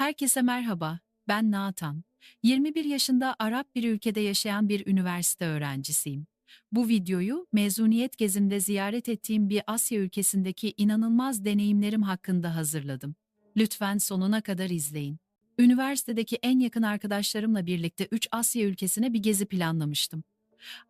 Herkese merhaba, ben Natan. 21 yaşında Arap bir ülkede yaşayan bir üniversite öğrencisiyim. Bu videoyu mezuniyet gezimde ziyaret ettiğim bir Asya ülkesindeki inanılmaz deneyimlerim hakkında hazırladım. Lütfen sonuna kadar izleyin. Üniversitedeki en yakın arkadaşlarımla birlikte 3 Asya ülkesine bir gezi planlamıştım.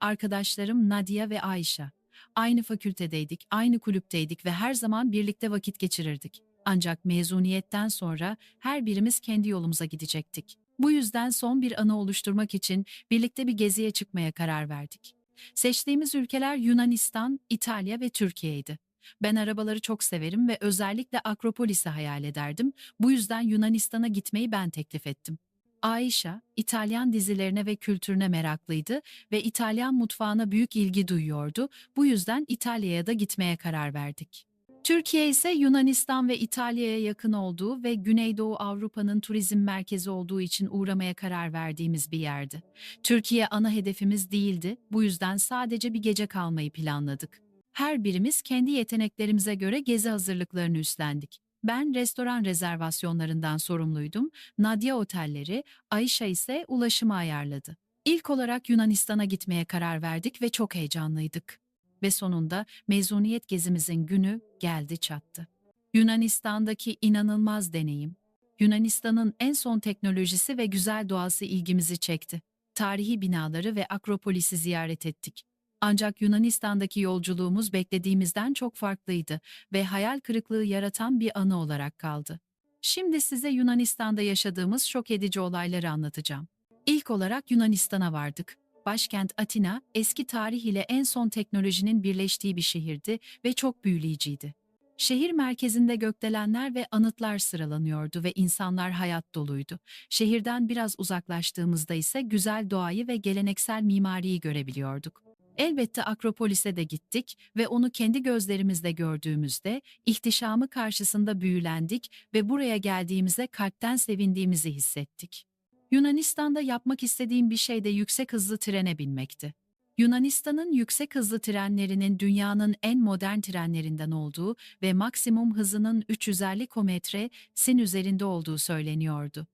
Arkadaşlarım Nadia ve Ayşe. Aynı fakültedeydik, aynı kulüpteydik ve her zaman birlikte vakit geçirirdik. Ancak mezuniyetten sonra her birimiz kendi yolumuza gidecektik. Bu yüzden son bir anı oluşturmak için birlikte bir geziye çıkmaya karar verdik. Seçtiğimiz ülkeler Yunanistan, İtalya ve Türkiye'ydi. Ben arabaları çok severim ve özellikle Akropolis'i hayal ederdim. Bu yüzden Yunanistan'a gitmeyi ben teklif ettim. Aisha, İtalyan dizilerine ve kültürüne meraklıydı ve İtalyan mutfağına büyük ilgi duyuyordu. Bu yüzden İtalya'ya da gitmeye karar verdik. Türkiye ise Yunanistan ve İtalya'ya yakın olduğu ve Güneydoğu Avrupa'nın turizm merkezi olduğu için uğramaya karar verdiğimiz bir yerdi. Türkiye ana hedefimiz değildi, bu yüzden sadece bir gece kalmayı planladık. Her birimiz kendi yeteneklerimize göre gezi hazırlıklarını üstlendik. Ben restoran rezervasyonlarından sorumluydum, Nadia otelleri, Ayşe ise ulaşımı ayarladı. İlk olarak Yunanistan'a gitmeye karar verdik ve çok heyecanlıydık. Ve sonunda mezuniyet gezimizin günü geldi çattı. Yunanistan'daki inanılmaz deneyim. Yunanistan'ın en son teknolojisi ve güzel doğası ilgimizi çekti. Tarihi binaları ve Akropolis'i ziyaret ettik. Ancak Yunanistan'daki yolculuğumuz beklediğimizden çok farklıydı ve hayal kırıklığı yaratan bir anı olarak kaldı. Şimdi size Yunanistan'da yaşadığımız şok edici olayları anlatacağım. İlk olarak Yunanistan'a vardık. Başkent Atina, eski tarih ile en son teknolojinin birleştiği bir şehirdi ve çok büyüleyiciydi. Şehir merkezinde gökdelenler ve anıtlar sıralanıyordu ve insanlar hayat doluydu. Şehirden biraz uzaklaştığımızda ise güzel doğayı ve geleneksel mimariyi görebiliyorduk. Elbette Akropolis'e de gittik ve onu kendi gözlerimizle gördüğümüzde ihtişamı karşısında büyülendik ve buraya geldiğimize kalpten sevindiğimizi hissettik. Yunanistan'da yapmak istediğim bir şey de yüksek hızlı trene binmekti. Yunanistan'ın yüksek hızlı trenlerinin dünyanın en modern trenlerinden olduğu ve maksimum hızının 350 kilometre sin üzerinde olduğu söyleniyordu.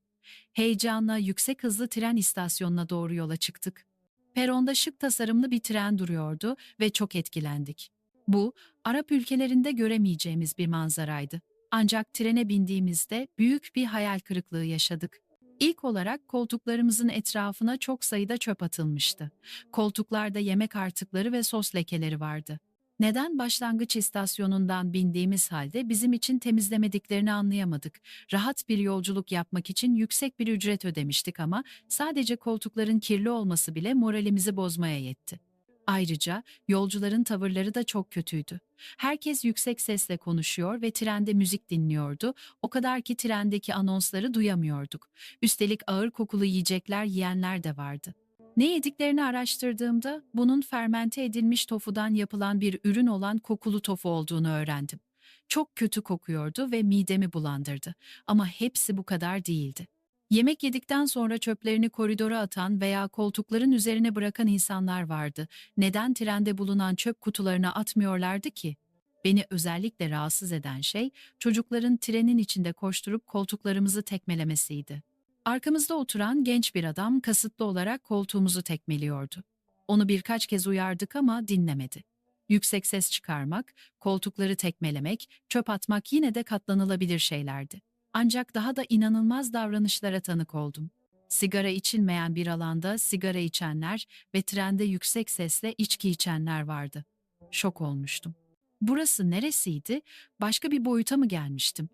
Heyecanla yüksek hızlı tren istasyonuna doğru yola çıktık. Peronda şık tasarımlı bir tren duruyordu ve çok etkilendik. Bu, Arap ülkelerinde göremeyeceğimiz bir manzaraydı. Ancak trene bindiğimizde büyük bir hayal kırıklığı yaşadık. İlk olarak koltuklarımızın etrafına çok sayıda çöp atılmıştı. Koltuklarda yemek artıkları ve sos lekeleri vardı. Neden başlangıç istasyonundan bindiğimiz halde bizim için temizlemediklerini anlayamadık. Rahat bir yolculuk yapmak için yüksek bir ücret ödemiştik ama sadece koltukların kirli olması bile moralimizi bozmaya yetti. Ayrıca yolcuların tavırları da çok kötüydü. Herkes yüksek sesle konuşuyor ve trende müzik dinliyordu. O kadar ki trendeki anonsları duyamıyorduk. Üstelik ağır kokulu yiyecekler yiyenler de vardı. Ne yediklerini araştırdığımda bunun fermente edilmiş tofudan yapılan bir ürün olan kokulu tofu olduğunu öğrendim. Çok kötü kokuyordu ve midemi bulandırdı. Ama hepsi bu kadar değildi. Yemek yedikten sonra çöplerini koridora atan veya koltukların üzerine bırakan insanlar vardı. Neden trende bulunan çöp kutularına atmıyorlardı ki? Beni özellikle rahatsız eden şey çocukların trenin içinde koşturup koltuklarımızı tekmelemesiydi. Arkamızda oturan genç bir adam kasıtlı olarak koltuğumuzu tekmeliyordu. Onu birkaç kez uyardık ama dinlemedi. Yüksek ses çıkarmak, koltukları tekmelemek, çöp atmak yine de katlanılabilir şeylerdi. Ancak daha da inanılmaz davranışlara tanık oldum. Sigara içilmeyen bir alanda sigara içenler ve trende yüksek sesle içki içenler vardı. Şok olmuştum. Burası neresiydi? Başka bir boyuta mı gelmiştim?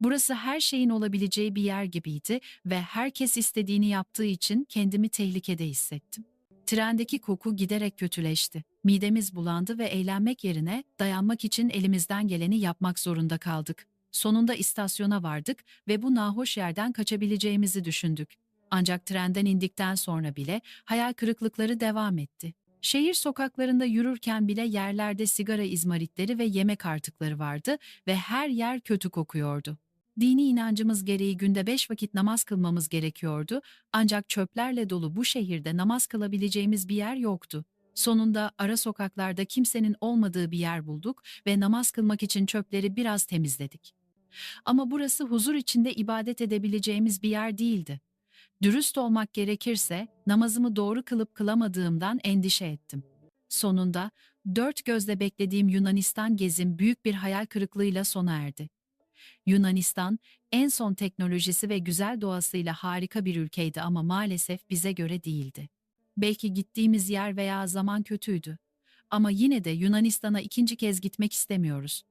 Burası her şeyin olabileceği bir yer gibiydi ve herkes istediğini yaptığı için kendimi tehlikede hissettim. Trendeki koku giderek kötüleşti. Midemiz bulandı ve eğlenmek yerine dayanmak için elimizden geleni yapmak zorunda kaldık. Sonunda istasyona vardık ve bu nahoş yerden kaçabileceğimizi düşündük. Ancak trenden indikten sonra bile hayal kırıklıkları devam etti. Şehir sokaklarında yürürken bile yerlerde sigara izmaritleri ve yemek artıkları vardı ve her yer kötü kokuyordu. Dini inancımız gereği günde beş vakit namaz kılmamız gerekiyordu ancak çöplerle dolu bu şehirde namaz kılabileceğimiz bir yer yoktu. Sonunda ara sokaklarda kimsenin olmadığı bir yer bulduk ve namaz kılmak için çöpleri biraz temizledik. Ama burası huzur içinde ibadet edebileceğimiz bir yer değildi. Dürüst olmak gerekirse namazımı doğru kılıp kılamadığımdan endişe ettim. Sonunda dört gözle beklediğim Yunanistan gezim büyük bir hayal kırıklığıyla sona erdi. Yunanistan en son teknolojisi ve güzel doğasıyla harika bir ülkeydi ama maalesef bize göre değildi. Belki gittiğimiz yer veya zaman kötüydü. Ama yine de Yunanistan'a ikinci kez gitmek istemiyoruz.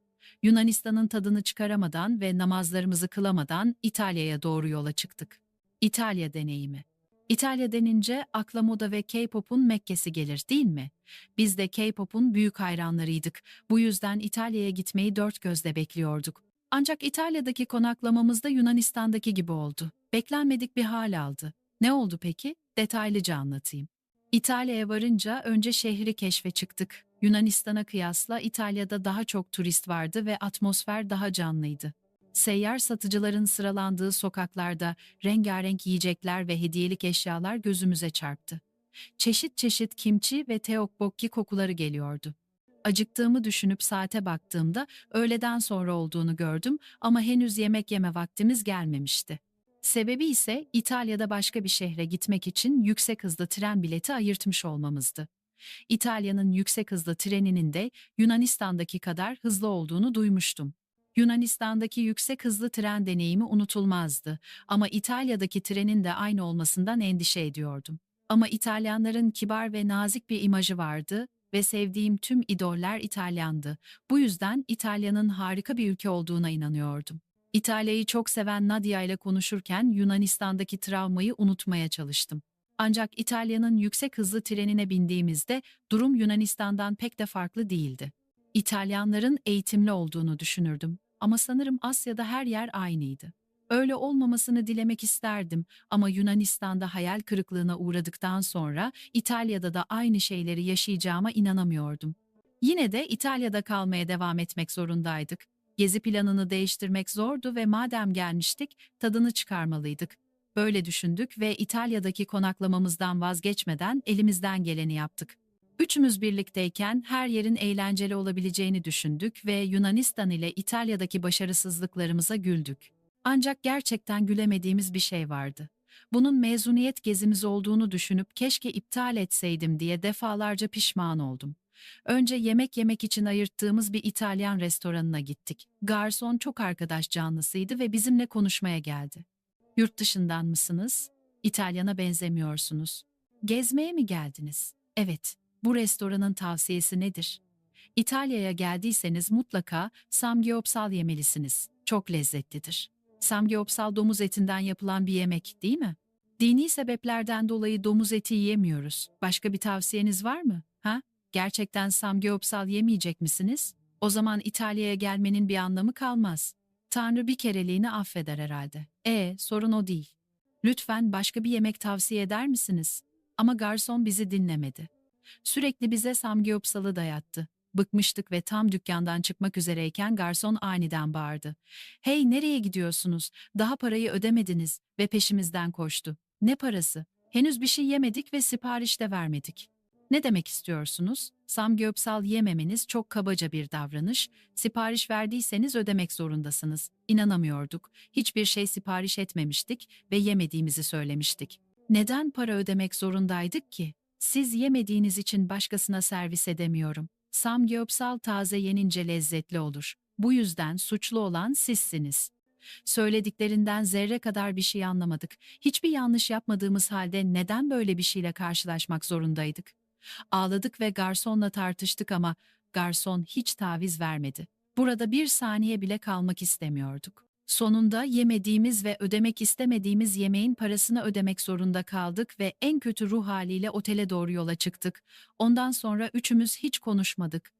Yunanistan'ın tadını çıkaramadan ve namazlarımızı kılamadan İtalya'ya doğru yola çıktık. İtalya deneyimi. İtalya denince akla moda ve K-pop'un Mekke'si gelir değil mi? Biz de K-pop'un büyük hayranlarıydık. Bu yüzden İtalya'ya gitmeyi dört gözle bekliyorduk. Ancak İtalya'daki konaklamamız da Yunanistan'daki gibi oldu. Beklenmedik bir hal aldı. Ne oldu peki? Detaylıca anlatayım. İtalya'ya varınca önce şehri keşfe çıktık. Yunanistan'a kıyasla İtalya'da daha çok turist vardı ve atmosfer daha canlıydı. Seyyar satıcıların sıralandığı sokaklarda rengarenk yiyecekler ve hediyelik eşyalar gözümüze çarptı. Çeşit çeşit kimçi ve teokbokki kokuları geliyordu. Acıktığımı düşünüp saate baktığımda öğleden sonra olduğunu gördüm ama henüz yemek yeme vaktimiz gelmemişti. Sebebi ise İtalya'da başka bir şehre gitmek için yüksek hızlı tren bileti ayırtmış olmamızdı. İtalya'nın yüksek hızlı treninin de Yunanistan'daki kadar hızlı olduğunu duymuştum. Yunanistan'daki yüksek hızlı tren deneyimi unutulmazdı ama İtalya'daki trenin de aynı olmasından endişe ediyordum. Ama İtalyanların kibar ve nazik bir imajı vardı ve sevdiğim tüm idoller İtalyandı. Bu yüzden İtalya'nın harika bir ülke olduğuna inanıyordum. İtalya'yı çok seven Nadia ile konuşurken Yunanistan'daki travmayı unutmaya çalıştım. Ancak İtalya'nın yüksek hızlı trenine bindiğimizde durum Yunanistan'dan pek de farklı değildi. İtalyanların eğitimli olduğunu düşünürdüm ama sanırım Asya'da her yer aynıydı. Öyle olmamasını dilemek isterdim ama Yunanistan'da hayal kırıklığına uğradıktan sonra İtalya'da da aynı şeyleri yaşayacağıma inanamıyordum. Yine de İtalya'da kalmaya devam etmek zorundaydık. Gezi planını değiştirmek zordu ve madem gelmiştik, tadını çıkarmalıydık. Böyle düşündük ve İtalya'daki konaklamamızdan vazgeçmeden elimizden geleni yaptık. Üçümüz birlikteyken her yerin eğlenceli olabileceğini düşündük ve Yunanistan ile İtalya'daki başarısızlıklarımıza güldük. Ancak gerçekten gülemediğimiz bir şey vardı. Bunun mezuniyet gezimiz olduğunu düşünüp keşke iptal etseydim diye defalarca pişman oldum. Önce yemek yemek için ayırttığımız bir İtalyan restoranına gittik. Garson çok arkadaş canlısıydı ve bizimle konuşmaya geldi. Yurt dışından mısınız? İtalyana benzemiyorsunuz. Gezmeye mi geldiniz? Evet. Bu restoranın tavsiyesi nedir? İtalya'ya geldiyseniz mutlaka samgyeopsal yemelisiniz. Çok lezzetlidir. Samgyeopsal domuz etinden yapılan bir yemek, değil mi? Dini sebeplerden dolayı domuz eti yiyemiyoruz. Başka bir tavsiyeniz var mı? Ha? Gerçekten samgyeopsal yemeyecek misiniz? O zaman İtalya'ya gelmenin bir anlamı kalmaz. Tanrı bir kereliğini affeder herhalde. E, sorun o değil. Lütfen başka bir yemek tavsiye eder misiniz? Ama garson bizi dinlemedi. Sürekli bize samgyeopsalı dayattı. Bıkmıştık ve tam dükkandan çıkmak üzereyken garson aniden bağırdı. Hey nereye gidiyorsunuz? Daha parayı ödemediniz ve peşimizden koştu. Ne parası? Henüz bir şey yemedik ve sipariş de vermedik. Ne demek istiyorsunuz? Samgyeopsal yememeniz çok kabaca bir davranış. Sipariş verdiyseniz ödemek zorundasınız. İnanamıyorduk. Hiçbir şey sipariş etmemiştik ve yemediğimizi söylemiştik. Neden para ödemek zorundaydık ki? Siz yemediğiniz için başkasına servis edemiyorum. Samgyeopsal taze yenince lezzetli olur. Bu yüzden suçlu olan sizsiniz. Söylediklerinden zerre kadar bir şey anlamadık. Hiçbir yanlış yapmadığımız halde neden böyle bir şeyle karşılaşmak zorundaydık? Ağladık ve garsonla tartıştık ama garson hiç taviz vermedi. Burada bir saniye bile kalmak istemiyorduk. Sonunda yemediğimiz ve ödemek istemediğimiz yemeğin parasını ödemek zorunda kaldık ve en kötü ruh haliyle otele doğru yola çıktık. Ondan sonra üçümüz hiç konuşmadık.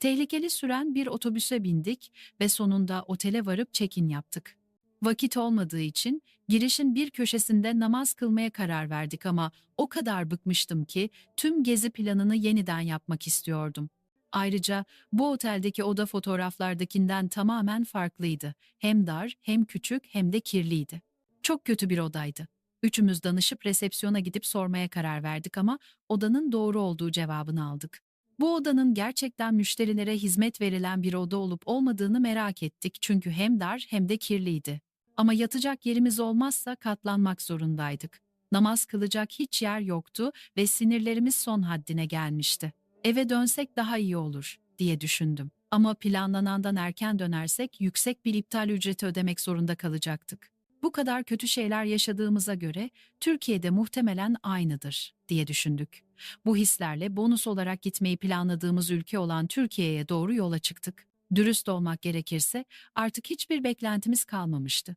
Tehlikeli süren bir otobüse bindik ve sonunda otele varıp check-in yaptık. Vakit olmadığı için girişin bir köşesinde namaz kılmaya karar verdik ama o kadar bıkmıştım ki tüm gezi planını yeniden yapmak istiyordum. Ayrıca bu oteldeki oda fotoğraflardakinden tamamen farklıydı. Hem dar, hem küçük, hem de kirliydi. Çok kötü bir odaydı. Üçümüz danışıp resepsiyona gidip sormaya karar verdik ama odanın doğru olduğu cevabını aldık. Bu odanın gerçekten müşterilere hizmet verilen bir oda olup olmadığını merak ettik çünkü hem dar hem de kirliydi. Ama yatacak yerimiz olmazsa katlanmak zorundaydık. Namaz kılacak hiç yer yoktu ve sinirlerimiz son haddine gelmişti. Eve dönsek daha iyi olur diye düşündüm. Ama planlanandan erken dönersek yüksek bir iptal ücreti ödemek zorunda kalacaktık. Bu kadar kötü şeyler yaşadığımıza göre Türkiye'de muhtemelen aynıdır diye düşündük. Bu hislerle bonus olarak gitmeyi planladığımız ülke olan Türkiye'ye doğru yola çıktık. Dürüst olmak gerekirse artık hiçbir beklentimiz kalmamıştı.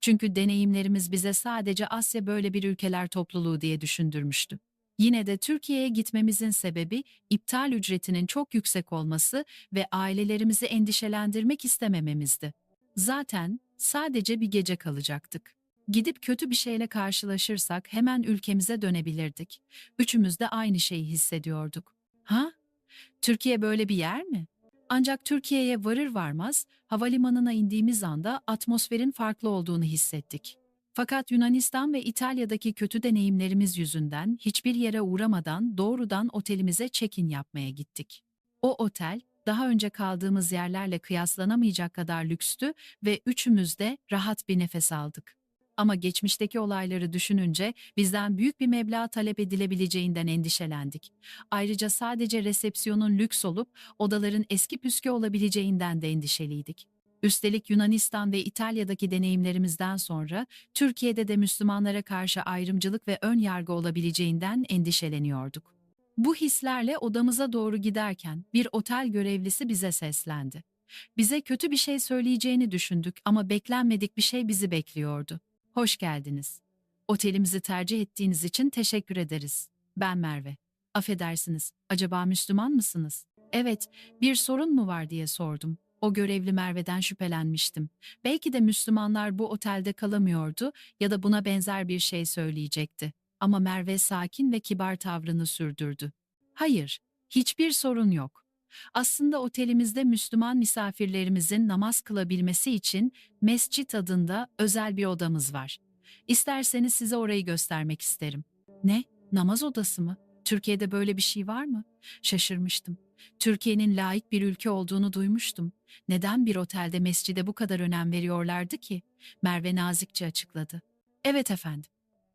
Çünkü deneyimlerimiz bize sadece Asya böyle bir ülkeler topluluğu diye düşündürmüştü. Yine de Türkiye'ye gitmemizin sebebi iptal ücretinin çok yüksek olması ve ailelerimizi endişelendirmek istemememizdi. Zaten sadece bir gece kalacaktık. Gidip kötü bir şeyle karşılaşırsak hemen ülkemize dönebilirdik. Üçümüz de aynı şeyi hissediyorduk. Ha? Türkiye böyle bir yer mi? Ancak Türkiye'ye varır varmaz havalimanına indiğimiz anda atmosferin farklı olduğunu hissettik. Fakat Yunanistan ve İtalya'daki kötü deneyimlerimiz yüzünden hiçbir yere uğramadan doğrudan otelimize check-in yapmaya gittik. O otel daha önce kaldığımız yerlerle kıyaslanamayacak kadar lükstü ve üçümüz de rahat bir nefes aldık. Ama geçmişteki olayları düşününce bizden büyük bir meblağ talep edilebileceğinden endişelendik. Ayrıca sadece resepsiyonun lüks olup odaların eski püskü olabileceğinden de endişeliydik. Üstelik Yunanistan ve İtalya'daki deneyimlerimizden sonra Türkiye'de de Müslümanlara karşı ayrımcılık ve ön yargı olabileceğinden endişeleniyorduk. Bu hislerle odamıza doğru giderken bir otel görevlisi bize seslendi. Bize kötü bir şey söyleyeceğini düşündük ama beklenmedik bir şey bizi bekliyordu. Hoş geldiniz. Otelimizi tercih ettiğiniz için teşekkür ederiz. Ben Merve. Affedersiniz, acaba Müslüman mısınız? Evet, bir sorun mu var diye sordum. O görevli Merve'den şüphelenmiştim. Belki de Müslümanlar bu otelde kalamıyordu ya da buna benzer bir şey söyleyecekti. Ama Merve sakin ve kibar tavrını sürdürdü. Hayır, hiçbir sorun yok. Aslında otelimizde Müslüman misafirlerimizin namaz kılabilmesi için mescit adında özel bir odamız var. İsterseniz size orayı göstermek isterim. Ne? Namaz odası mı? Türkiye'de böyle bir şey var mı? Şaşırmıştım. Türkiye'nin laik bir ülke olduğunu duymuştum. Neden bir otelde mescide bu kadar önem veriyorlardı ki? Merve nazikçe açıkladı. Evet efendim.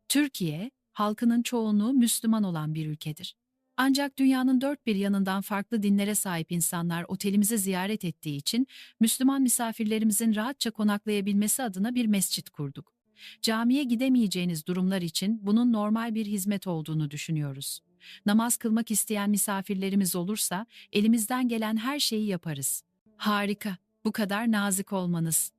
Türkiye, halkının çoğunluğu Müslüman olan bir ülkedir. Ancak dünyanın dört bir yanından farklı dinlere sahip insanlar otelimizi ziyaret ettiği için Müslüman misafirlerimizin rahatça konaklayabilmesi adına bir mescit kurduk. Camiye gidemeyeceğiniz durumlar için bunun normal bir hizmet olduğunu düşünüyoruz. Namaz kılmak isteyen misafirlerimiz olursa elimizden gelen her şeyi yaparız. Harika, bu kadar nazik olmanız.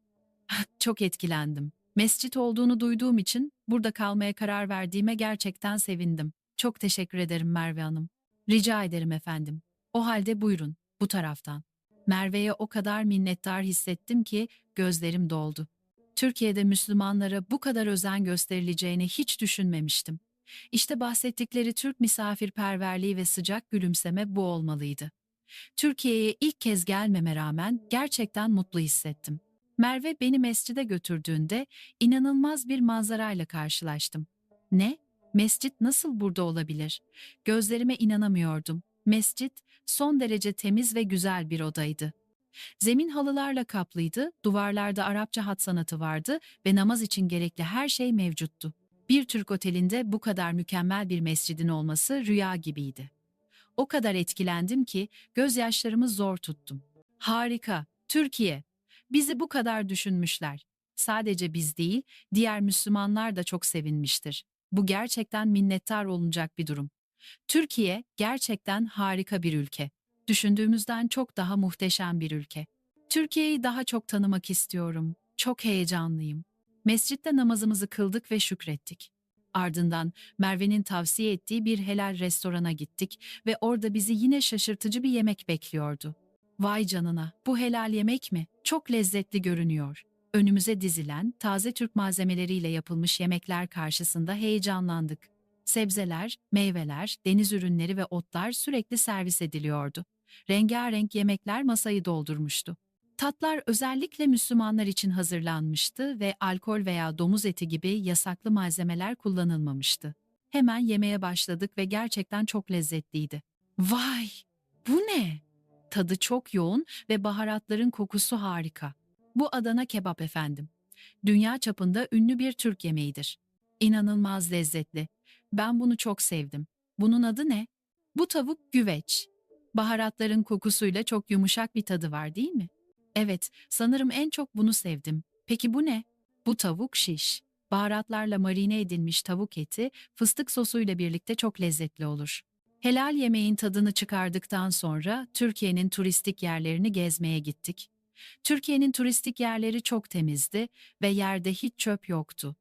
Çok etkilendim. Mescit olduğunu duyduğum için burada kalmaya karar verdiğime gerçekten sevindim. Çok teşekkür ederim Merve Hanım. Rica ederim efendim. O halde buyurun, bu taraftan. Merve'ye o kadar minnettar hissettim ki gözlerim doldu. Türkiye'de Müslümanlara bu kadar özen gösterileceğini hiç düşünmemiştim. İşte bahsettikleri Türk misafirperverliği ve sıcak gülümseme bu olmalıydı. Türkiye'ye ilk kez gelmeme rağmen gerçekten mutlu hissettim. Merve beni mescide götürdüğünde inanılmaz bir manzarayla karşılaştım. Ne? Mescit nasıl burada olabilir? Gözlerime inanamıyordum. Mescit son derece temiz ve güzel bir odaydı. Zemin halılarla kaplıydı, duvarlarda Arapça hat sanatı vardı ve namaz için gerekli her şey mevcuttu. Bir Türk otelinde bu kadar mükemmel bir mescidin olması rüya gibiydi. O kadar etkilendim ki gözyaşlarımı zor tuttum. Harika, Türkiye. Bizi bu kadar düşünmüşler. Sadece biz değil, diğer Müslümanlar da çok sevinmiştir. Bu gerçekten minnettar olunacak bir durum. Türkiye gerçekten harika bir ülke. Düşündüğümüzden çok daha muhteşem bir ülke. Türkiye'yi daha çok tanımak istiyorum. Çok heyecanlıyım. Mescitte namazımızı kıldık ve şükrettik. Ardından Merve'nin tavsiye ettiği bir helal restorana gittik ve orada bizi yine şaşırtıcı bir yemek bekliyordu. Vay canına, bu helal yemek mi? Çok lezzetli görünüyor. Önümüze dizilen taze Türk malzemeleriyle yapılmış yemekler karşısında heyecanlandık. Sebzeler, meyveler, deniz ürünleri ve otlar sürekli servis ediliyordu. Rengarenk yemekler masayı doldurmuştu. Tatlar özellikle Müslümanlar için hazırlanmıştı ve alkol veya domuz eti gibi yasaklı malzemeler kullanılmamıştı. Hemen yemeye başladık ve gerçekten çok lezzetliydi. Vay! Bu ne? Tadı çok yoğun ve baharatların kokusu harika. Bu Adana kebap efendim. Dünya çapında ünlü bir Türk yemeğidir. İnanılmaz lezzetli. Ben bunu çok sevdim. Bunun adı ne? Bu tavuk güveç. Baharatların kokusuyla çok yumuşak bir tadı var değil mi? Evet, sanırım en çok bunu sevdim. Peki bu ne? Bu tavuk şiş. Baharatlarla marine edilmiş tavuk eti fıstık sosuyla birlikte çok lezzetli olur. Helal yemeğin tadını çıkardıktan sonra Türkiye'nin turistik yerlerini gezmeye gittik. Türkiye'nin turistik yerleri çok temizdi ve yerde hiç çöp yoktu.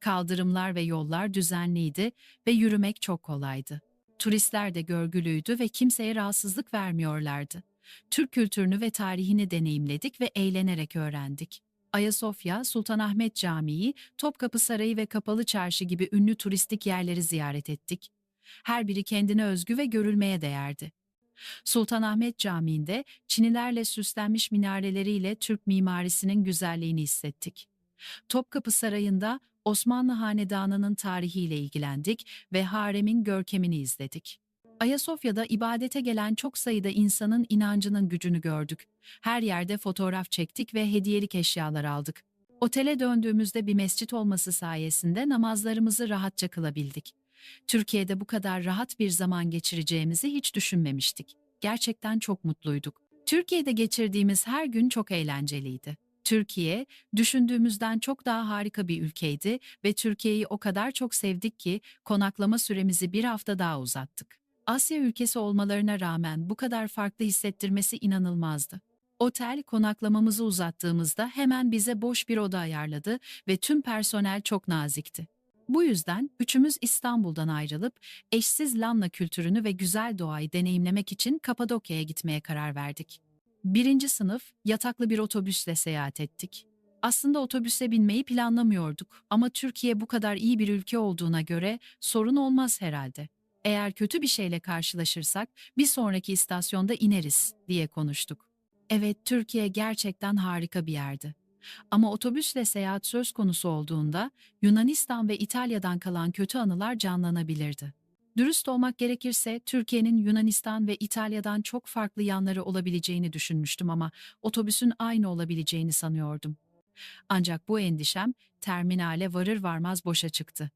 Kaldırımlar ve yollar düzenliydi ve yürümek çok kolaydı. Turistler de görgülüydü ve kimseye rahatsızlık vermiyorlardı. Türk kültürünü ve tarihini deneyimledik ve eğlenerek öğrendik. Ayasofya, Sultanahmet Camii, Topkapı Sarayı ve Kapalı Çarşı gibi ünlü turistik yerleri ziyaret ettik. Her biri kendine özgü ve görülmeye değerdi. Sultanahmet Camii'nde çinilerle süslenmiş minareleriyle Türk mimarisinin güzelliğini hissettik. Topkapı Sarayı'nda Osmanlı Hanedanı'nın tarihiyle ilgilendik ve haremin görkemini izledik. Ayasofya'da ibadete gelen çok sayıda insanın inancının gücünü gördük. Her yerde fotoğraf çektik ve hediyelik eşyalar aldık. Otele döndüğümüzde bir mescit olması sayesinde namazlarımızı rahatça kılabildik. Türkiye'de bu kadar rahat bir zaman geçireceğimizi hiç düşünmemiştik. Gerçekten çok mutluyduk. Türkiye'de geçirdiğimiz her gün çok eğlenceliydi. Türkiye, düşündüğümüzden çok daha harika bir ülkeydi ve Türkiye'yi o kadar çok sevdik ki konaklama süremizi bir hafta daha uzattık. Asya ülkesi olmalarına rağmen bu kadar farklı hissettirmesi inanılmazdı. Otel konaklamamızı uzattığımızda hemen bize boş bir oda ayarladı ve tüm personel çok nazikti. Bu yüzden üçümüz İstanbul'dan ayrılıp eşsiz Lanna kültürünü ve güzel doğayı deneyimlemek için Kapadokya'ya gitmeye karar verdik. Birinci sınıf yataklı bir otobüsle seyahat ettik. Aslında otobüse binmeyi planlamıyorduk ama Türkiye bu kadar iyi bir ülke olduğuna göre sorun olmaz herhalde. Eğer kötü bir şeyle karşılaşırsak bir sonraki istasyonda ineriz diye konuştuk. Evet, Türkiye gerçekten harika bir yerdi. Ama otobüsle seyahat söz konusu olduğunda Yunanistan ve İtalya'dan kalan kötü anılar canlanabilirdi. Dürüst olmak gerekirse Türkiye'nin Yunanistan ve İtalya'dan çok farklı yanları olabileceğini düşünmüştüm ama otobüsün aynı olabileceğini sanıyordum. Ancak bu endişem terminale varır varmaz boşa çıktı.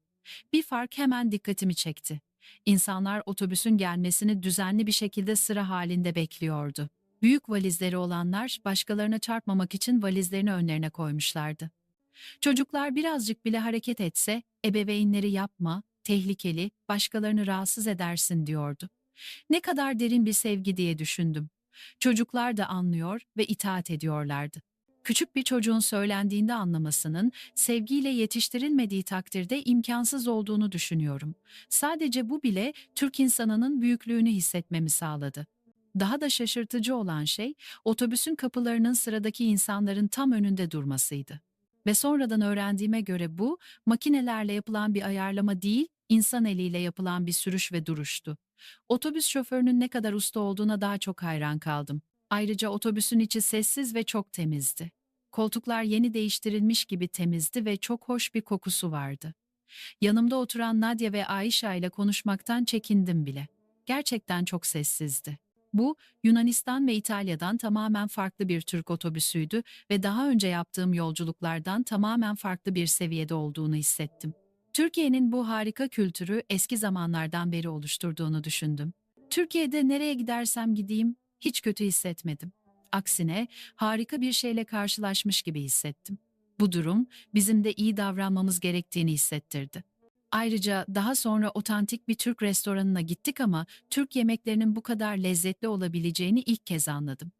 Bir fark hemen dikkatimi çekti. İnsanlar otobüsün gelmesini düzenli bir şekilde sıra halinde bekliyordu. Büyük valizleri olanlar başkalarına çarpmamak için valizlerini önlerine koymuşlardı. Çocuklar birazcık bile hareket etse ebeveynleri yapma, tehlikeli, başkalarını rahatsız edersin diyordu. Ne kadar derin bir sevgi diye düşündüm. Çocuklar da anlıyor ve itaat ediyorlardı. Küçük bir çocuğun söylendiğinde anlamasının sevgiyle yetiştirilmediği takdirde imkansız olduğunu düşünüyorum. Sadece bu bile Türk insanının büyüklüğünü hissetmemi sağladı. Daha da şaşırtıcı olan şey otobüsün kapılarının sıradaki insanların tam önünde durmasıydı. Ve sonradan öğrendiğime göre bu makinelerle yapılan bir ayarlama değil, insan eliyle yapılan bir sürüş ve duruştu. Otobüs şoförünün ne kadar usta olduğuna daha çok hayran kaldım. Ayrıca otobüsün içi sessiz ve çok temizdi. Koltuklar yeni değiştirilmiş gibi temizdi ve çok hoş bir kokusu vardı. Yanımda oturan Nadia ve Ayşe ile konuşmaktan çekindim bile. Gerçekten çok sessizdi. Bu, Yunanistan ve İtalya'dan tamamen farklı bir Türk otobüsüydü ve daha önce yaptığım yolculuklardan tamamen farklı bir seviyede olduğunu hissettim. Türkiye'nin bu harika kültürü eski zamanlardan beri oluşturduğunu düşündüm. Türkiye'de nereye gidersem gideyim hiç kötü hissetmedim. Aksine harika bir şeyle karşılaşmış gibi hissettim. Bu durum bizim de iyi davranmamız gerektiğini hissettirdi. Ayrıca daha sonra otantik bir Türk restoranına gittik ama Türk yemeklerinin bu kadar lezzetli olabileceğini ilk kez anladım.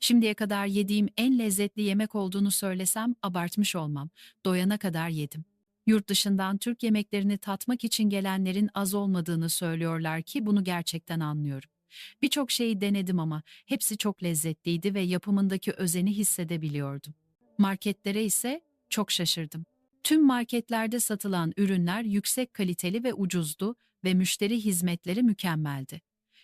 Şimdiye kadar yediğim en lezzetli yemek olduğunu söylesem abartmış olmam. Doyana kadar yedim. Yurt dışından Türk yemeklerini tatmak için gelenlerin az olmadığını söylüyorlar ki bunu gerçekten anlıyorum. Birçok şeyi denedim ama hepsi çok lezzetliydi ve yapımındaki özeni hissedebiliyordum. Marketlere ise çok şaşırdım. Tüm marketlerde satılan ürünler yüksek kaliteli ve ucuzdu ve müşteri hizmetleri mükemmeldi.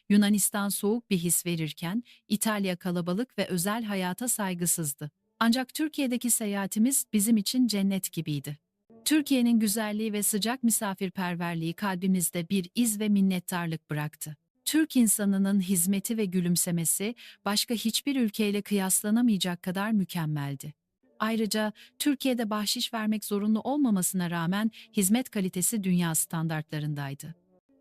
Yunanistan soğuk bir his verirken İtalya kalabalık ve özel hayata saygısızdı. Ancak Türkiye'deki seyahatimiz bizim için cennet gibiydi. Türkiye'nin güzelliği ve sıcak misafirperverliği kalbimizde bir iz ve minnettarlık bıraktı. Türk insanının hizmeti ve gülümsemesi başka hiçbir ülkeyle kıyaslanamayacak kadar mükemmeldi. Ayrıca Türkiye'de bahşiş vermek zorunlu olmamasına rağmen hizmet kalitesi dünya standartlarındaydı.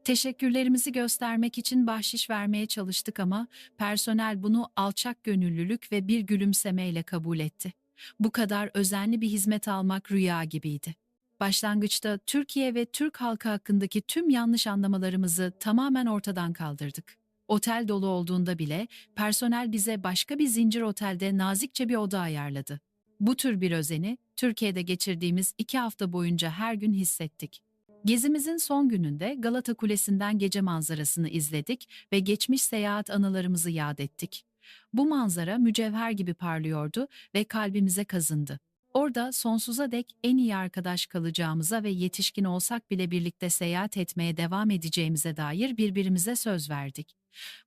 Teşekkürlerimizi göstermek için bahşiş vermeye çalıştık ama personel bunu alçak gönüllülük ve bir gülümsemeyle kabul etti. Bu kadar özenli bir hizmet almak rüya gibiydi. Başlangıçta Türkiye ve Türk halkı hakkındaki tüm yanlış anlamalarımızı tamamen ortadan kaldırdık. Otel dolu olduğunda bile personel bize başka bir zincir otelde nazikçe bir oda ayarladı. Bu tür bir özeni Türkiye'de geçirdiğimiz iki hafta boyunca her gün hissettik. Gezimizin son gününde Galata Kulesi'nden gece manzarasını izledik ve geçmiş seyahat anılarımızı yad ettik. Bu manzara mücevher gibi parlıyordu ve kalbimize kazındı. Orada sonsuza dek en iyi arkadaş kalacağımıza ve yetişkin olsak bile birlikte seyahat etmeye devam edeceğimize dair birbirimize söz verdik.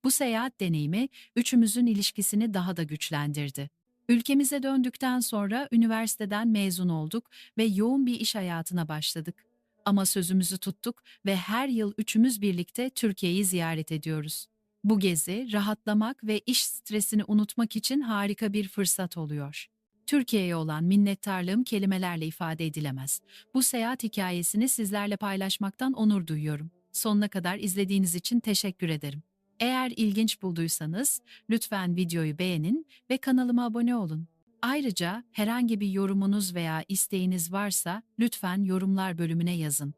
Bu seyahat deneyimi üçümüzün ilişkisini daha da güçlendirdi. Ülkemize döndükten sonra üniversiteden mezun olduk ve yoğun bir iş hayatına başladık. Ama sözümüzü tuttuk ve her yıl üçümüz birlikte Türkiye'yi ziyaret ediyoruz. Bu gezi rahatlamak ve iş stresini unutmak için harika bir fırsat oluyor. Türkiye'ye olan minnettarlığım kelimelerle ifade edilemez. Bu seyahat hikayesini sizlerle paylaşmaktan onur duyuyorum. Sonuna kadar izlediğiniz için teşekkür ederim. Eğer ilginç bulduysanız lütfen videoyu beğenin ve kanalıma abone olun. Ayrıca herhangi bir yorumunuz veya isteğiniz varsa lütfen yorumlar bölümüne yazın.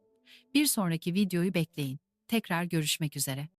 Bir sonraki videoyu bekleyin. Tekrar görüşmek üzere.